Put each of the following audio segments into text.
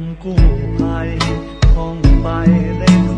มกู้ภัยคงไปได้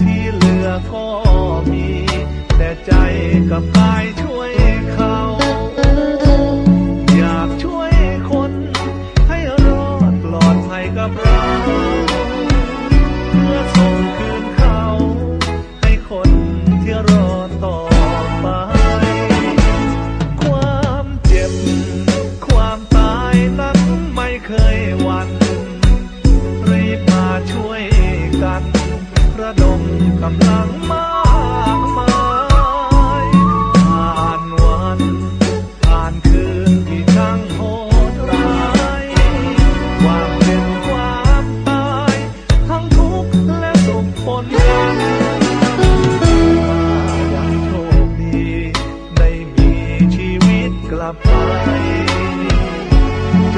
ที่เหลือก็มี แต่ใจกับกายช่วย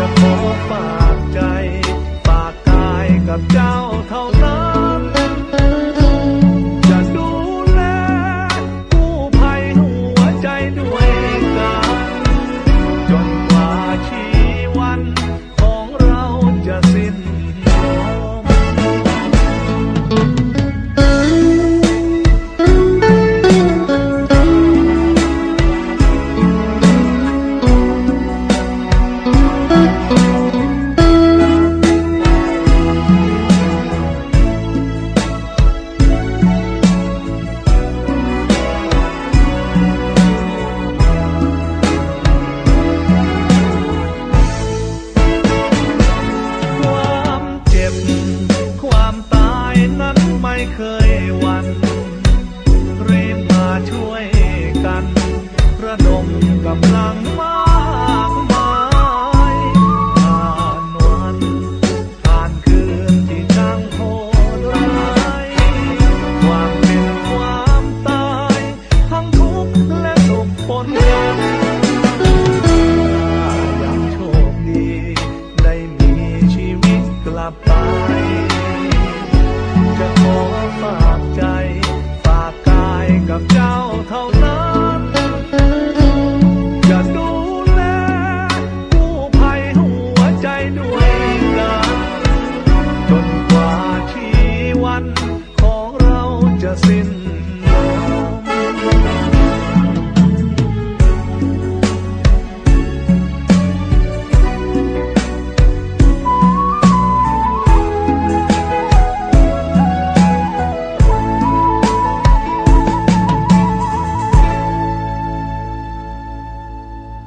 a porta. ระดมกำลังมากมายผ่านวันผ่านคืนที่ช่างโหดร้ายความเป็นความตาย ทั้งทุกข์และสุขปนกันอยากโชคดี ได้มีชีวิตกลับไป จะขอฝากใจ ฝากกายกับเจ้าเท่านั้น